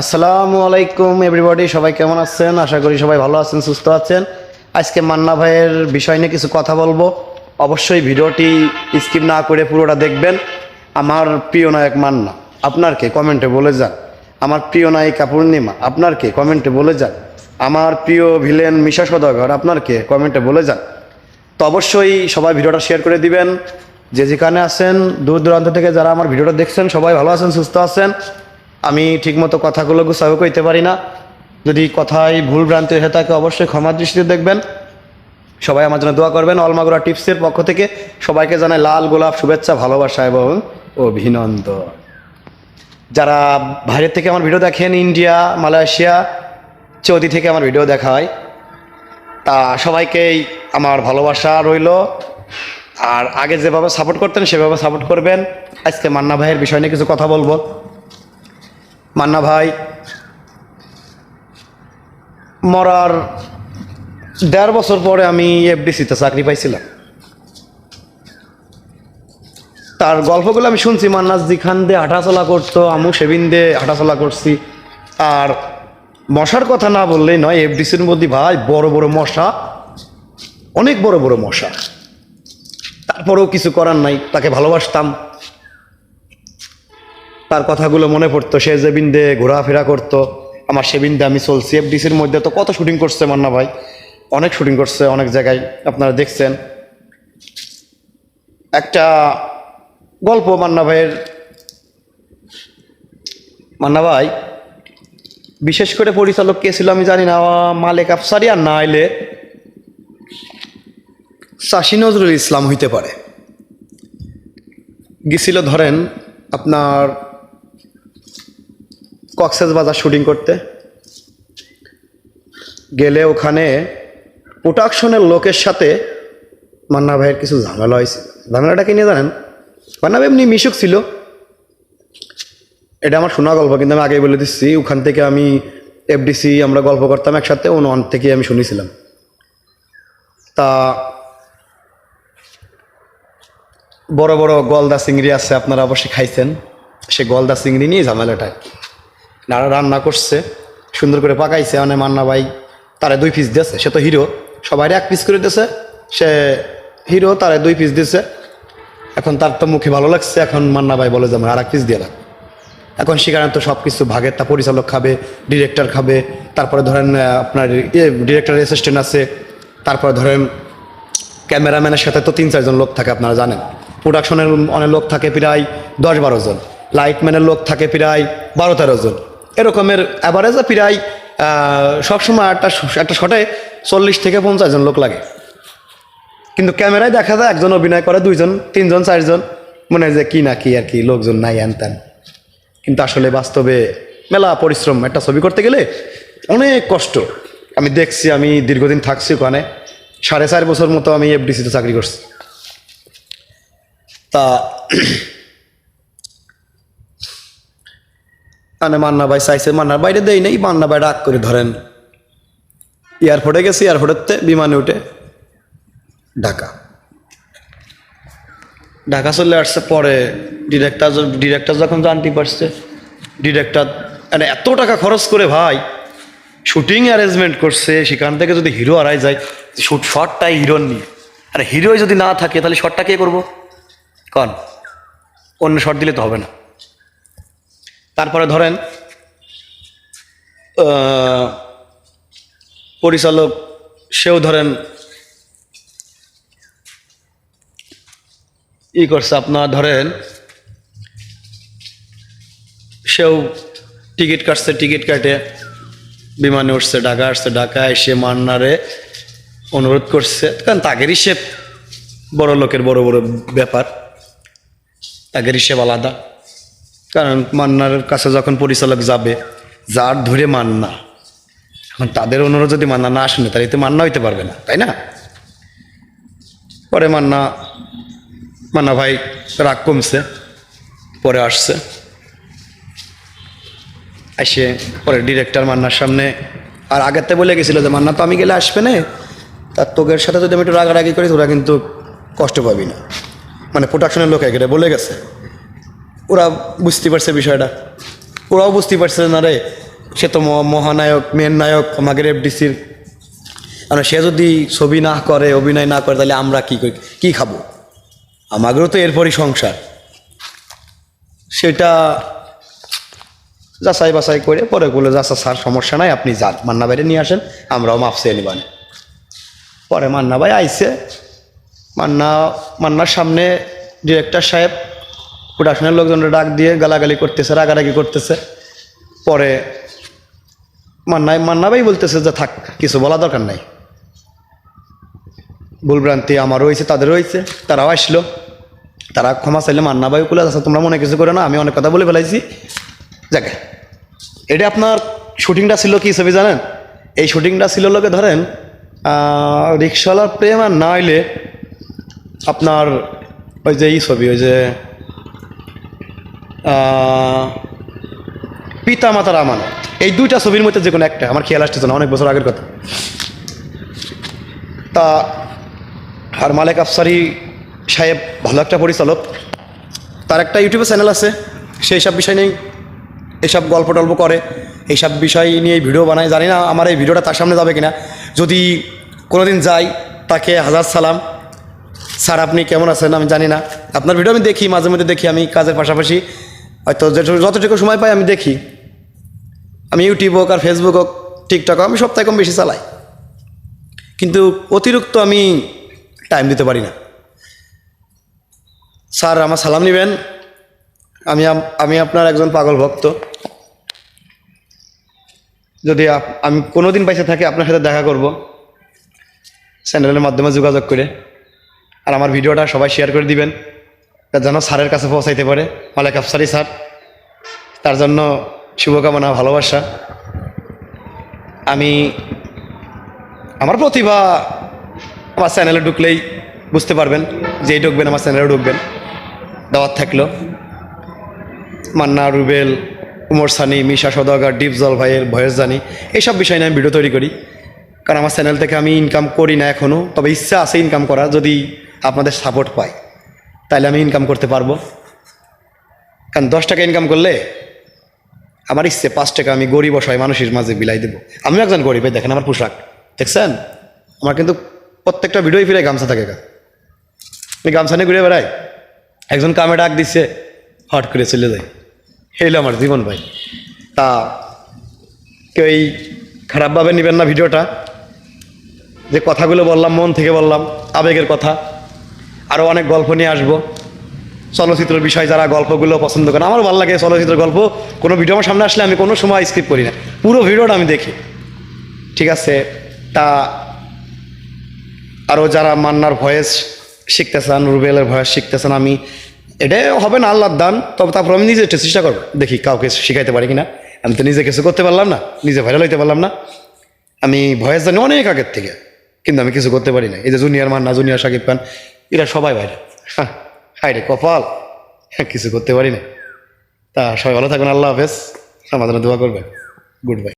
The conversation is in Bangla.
আসসালামু আলাইকুম এভরিবডি সবাই কেমন আছেন? আশা করি সবাই ভালো আছেন, সুস্থ আছেন। আজকে মান্না ভাইয়ের বিষয় নিয়ে কিছু কথা বলব। অবশ্যই ভিডিওটি স্কিপ না করে পুরোটা দেখবেন। আমার প্রিয় নায়ক মান্না, আপনার কে? কমেন্টে বলে যান। আমার প্রিয় নায়িকা পূর্ণিমা, আপনার কে? কমেন্টে বলে যান। আমার প্রিয় ভিলেন মিশা সদাগর, আপনার কে? কমেন্টে বলে যান। তো অবশ্যই সবাই ভিডিওটা শেয়ার করে দিবেন। যে যেখানে আছেন, দূর দূরান্ত থেকে যারা আমার ভিডিওটা দেখছেন, সবাই ভালো আছেন, সুস্থ আছেন। আমি ঠিকমতো কথাগুলো গুছাবে কইতে পারি না। যদি কথায় ভুল ভ্রান্তি হয়ে থাকে, অবশ্যই ক্ষমা দৃষ্টিতে দেখবেন। সবাই আমার জন্য দোয়া করবেন। অলমাগুড়া টিপসের পক্ষ থেকে সবাইকে জানাই লাল গোলাপ শুভেচ্ছা, ভালোবাসা এবং অভিনন্দন। যারা বাইরের থেকে আমার ভিডিও দেখেন, ইন্ডিয়া, মালয়েশিয়া সৌদি থেকে আমার ভিডিও দেখা হয়, তা সবাইকেই আমার ভালোবাসা রইল। আর আগে যেভাবে সাপোর্ট করতেন, সেভাবে সাপোর্ট করবেন। আজকে মান্না ভাইয়ের বিষয় নিয়ে কিছু কথা বলব। মান্না ভাই, মরার দেড় বছর পরে আমি এফডিসিতে চাকরি পাইছিলাম। তার গল্পগুলো আমি শুনছি মান্নাস যেখান দিয়ে হাঁটাচলা করতো, আমু সেবিন দিয়ে হাঁটাচলা করছি। আর মশার কথা না বললেই নয় এফডিসির মধ্যে ভাই বড় বড় মশা, অনেক বড় বড় মশা। তারপরেও কিছু করার নাই, তাকে ভালোবাসতাম। তার কথাগুলো মনে পড়তো, সে যে বিন্দে ঘোরাফেরা করতো, আমার সে বিন্দে আমি চলছি। এফডিসির মধ্যে তো কত শুটিং করছে মান্না ভাই? অনেক শুটিং করছে, অনেক জায়গায় আপনারা দেখছেন। একটা গল্প মান্না ভাইয়ের। মান্না ভাই, বিশেষ করে পরিচালক কে ছিল আমি জানি না, মালেক আফসারি আর না এলে চাষি নজরুল ইসলাম হইতে পারে। গেছিল ধরেন আপনার কক্সেস বাজার শুটিং করতে। গেলে ওখানে প্রোডাকশনের লোকের সাথে মান্না ভাইয়ের কিছু ঝামেলা হয়েছে ঝামেলাটা কি নিয়ে জানেন? মান্না ভাই এমনি মিশুক ছিল। এটা আমার শোনা গল্প, কিন্তু আমি আগেই বলে দিচ্ছি, ওখান থেকে আমি এফডিসি আমরা গল্প করতাম একসাথে নন থেকে আমি শুনেছিলাম। তা বড় বড় গলদা চিংড়ি আছে, আপনারা অবশ্যই খাইছেন। সে গলদা চিংড়ি নিয়ে ঝামেলাটায়। নাড়া রান্না করছে, সুন্দর করে পাকাইছে। মানে মান্না ভাই তারে দুই পিস দিয়েছে, সে তো হিরো সবাই এক পিস করে দিয়েছে, সে হিরো তারে দুই পিস দিয়েছে। এখন তার তো মুখে ভালো লাগছে, এখন মান্না ভাই বলে যে আমার আর এক পিস দিয়ে এখন সেখানে তো সব কিছু ভাগের তা পরিচালক খাবে ডিরেক্টর খাবে, তারপরে ধরেন আপনার ইয়ে ডিরেক্টর অ্যাসিস্ট্যান্ট আছে, তারপরে ধরেন ক্যামেরাম্যানের সাথে তো তিন, চারজন লোক থাকে, আপনারা জানেন। প্রোডাকশনের অনেক লোক থাকে প্রায় দশ বারো জন। লাইটম্যানের লোক থাকে প্রায় বারো তেরো জন। এরকমের অ্যাভারেজে প্রায় সবসময় একটা একটা শটে চল্লিশ থেকে পঞ্চাশ জন লোক লাগে। কিন্তু ক্যামেরায় দেখা যায় একজন অভিনয় করে, দুইজন, তিনজন, চারজন। মনে হয় যে কি না কি আর কি, লোকজন নাই হ্যান ত্যান কিন্তু আসলে বাস্তবে মেলা পরিশ্রম একটা ছবি করতে গেলে অনেক কষ্ট। আমি দেখছি, আমি দীর্ঘদিন থাকছি ওখানে। সাড়ে চার বছর মতো আমি এফডিসিতে চাকরি করছি। তা মানে মান্না ভাই চাইছে, মান্নার বাইরে দেই নেই, মান্না ভাই রাগ করে ধরেন। এয়ারপোর্টে গেছি এয়ারপোর্টেতে বিমানে উঠে ঢাকা। ঢাকা চলে আসছে পরে ডিরেক্টর ডিরেক্টর যখন জানতে পারছে, ডিরেক্টর মানে এত টাকা খরচ করে ভাই, শুটিং অ্যারেঞ্জমেন্ট করছে, সেখান থেকে যদি হিরো হারাই যায়, শুট, শটটাই হিরোর নিয়ে আরে হিরোই যদি না থাকে, তাহলে শটটা কে করব? কন? অন্য শট দিলে তো হবে না। তারপরে ধরেন পরিচালক, সেও ধরেন, ই করছে আপনার, ধরেন, সেও টিকিট কাটছে, টিকিট কাটে, বিমানে উঠছে, ঢাকা আসছে, ঢাকা এসে মান্নারে অনুরোধ করছে, কারণ তাগের হিসেব বড় লোকের বড় বড় ব্যাপার তাগের হিসেব আলাদা। কারণ মান্নার কাছে যখন পরিচালক যাবে, যার ধরে মান্না, এখন তাদের অনুরোধ যদি মান্না না আসেনি তাহলে তো মান্না হইতে পারবে না, তাই না? পরে মান্না মান্না ভাই রাগ কমছে, পরে আসছে। এসে পরে ডিরেক্টর মান্নার সামনে, আর আগেতে বলে গেছিল যে, মান্না, তো আমি গেলে আসবে না? তার তোকের সাথে যদি আমি একটু রাগারাগি করি, তোরা কিন্তু কষ্ট পাবি না। মানে প্রোডাকশনের লোক একেবারে বলে গেছে। ওরা বুঝতে পারছে বিষয়টা। ওরাও বুঝতে পারছে না রে, সে তো মহানায়ক মেন নায়ক, আমাদের এফডিসির মানে সে যদি ছবি না করে, অভিনয় না করে, তাহলে আমরা কি করি? কি খাব? আমাদেরও তো এরপরই সংসার। সেটা যাচাই বাছাই করে পরে বলে যাচ্ছা স্যার, সমস্যা নাই, আপনি যান। মান্না বাইরে নিয়ে আসেন, আমরাও মাপসে নিবান পরে মান্না ভাই আইসে মান্না, মান্নার সামনে ডিরেক্টর সাহেব প্রোডাকশনের লোকজনরা ডাক দিয়ে গালাগালি করতেছে, রাগারাগি করতেছে। পরে মান্না মান্নাবাই বলতেছে যে থাক, কিছু বলা দরকার নাই। ভুলভ্রান্তি আমারও হয়েছে, তাদেরও হয়েছে, তারাও আসলো। তারা ক্ষমা চাইলে মান্না ভাই কুলে আচ্ছা তোমরা মনে কিছু করে না, আমি অনেক কথা বলে ফেলাইছি। যাকে, এটা আপনার শুটিংটা ছিল কি ছবি জানেন? এই শুটিংটা ছিল লোকে ধরেন রিক্সাওয়ালার প্রেম আর না হইলে আপনার ওই যে এই ছবি, ওই যে পিতা মাতার আমানত। এই দুইটা ছবির মধ্যে যে কোনো একটা, আমার খেয়াল আসতেছে না, অনেক বছর আগের কথা। তা, আর মালেক আফসারি সাহেব ভালো একটা পরিচালক। তার একটা ইউটিউবে চ্যানেল আছে সেই সব বিষয় নেই এসব গল্প টল্প করে এইসব বিষয় নিয়ে ভিডিও বানায়। জানি না আমার এই ভিডিওটা তার সামনে যাবে কিনা। যদি কোনোদিন যাই, তাকে হাজার সালাম। স্যার, আপনি কেমন আছেন? আমি জানি না। আপনার ভিডিও আমি দেখি, মাঝে মধ্যে দেখি, আমি কাজের পাশাপাশি হয়তো যতটুকু সময় পাই আমি দেখি। আমি ইউটিউব হোক আর ফেসবুক হোক টিকটক আমি সপ্তাহে কম বেশি চালাই। কিন্তু অতিরিক্ত আমি টাইম দিতে পারি না। স্যার, আমার সালাম নেবেন। আমি আমি আপনার একজন পাগল ভক্ত। যদি আমি কোনোদিন পাইসে থাকি, আপনার সাথে দেখা করব। চ্যানেলের মাধ্যমে যোগাযোগ করে। আর আমার ভিডিওটা সবাই শেয়ার করে দিবেন। যেন স্যারের কাছে পৌঁছাইতে পারে। মালেক আফসারি স্যার, তার জন্য শুভকামনা, ভালোবাসা। আমি আমার প্রতিভা আমার চ্যানেলে ঢুকলেই বুঝতে পারবেন যেই ঢুকবেন, আমার চ্যানেলে ঢুকবেন। দাওয়াত থাকল। মান্না, রুবেল, উমর সানি, মিশা সদাগর, ডিপ জল ভাইয়ের, ভয়েস জানি, এইসব বিষয় নিয়ে আমি ভিডিও তৈরি করি। কারণ আমার চ্যানেল থেকে আমি ইনকাম করি না এখনও তবে ইচ্ছা আছে ইনকাম করা যদি আপনাদের সাপোর্ট পাই। তাহলে আমি ইনকাম করতে পারব। কারণ দশ টাকা ইনকাম করলে আমার ইচ্ছে পাঁচ টাকা আমি গরিব অসহায় মানুষের মাঝে বিলাই দেবো। আমিও একজন গরিব দেখেন আমার পোশাক। দেখছেন? আমার কিন্তু প্রত্যেকটা ভিডিওই ফিরে গামছা থাকে। আমি গামছা নিয়ে ঘুরে বেড়াই। একজন কামে ডাক দিচ্ছে হট করে চলে যায়। এইলো আমার জীবন ভাই। তা কেউ এই খারাপভাবে নেবেন না ভিডিওটা। যে কথাগুলো বললাম, মন থেকে বললাম, আবেগের কথা। আরও অনেক গল্প নিয়ে আসব। চলচ্চিত্র বিষয় যারা গল্পগুলো পছন্দ করে আমার ভালো লাগে চলচ্চিত্র গল্প। কোনো ভিডিও আমার সামনে আসলে আমি কোনো সময় স্কিপ করি না। পুরো ভিডিওটা আমি দেখি। ঠিক আছে? তা আরও যারা মান্নার ভয়েস শিখতে চান রুবেলের ভয়েস শিখতে চান আমি এটাই হবে না আল্লাহর দান, তবে তারপর আমি নিজে চেষ্টা করব। দেখি কাউকে শিখাইতে পারি কিনা। আমি তো নিজে কিছু করতে পারলাম না, নিজে ভাইরাল হইতে পারলাম না। আমি ভয়েস জানি অনেক আগের থেকে, কিন্তু আমি কিছু করতে পারি না এই যে জুনিয়র মান্না, জুনিয়র সাকিব খান এরা সবাই বাইরে। হাই রে কপাল। হ্যাঁ, কিছু করতে পারি না তা সবাই ভালো থাকুন আল্লাহ হাফেজ। আমাদের দোয়া করবে গুড বাই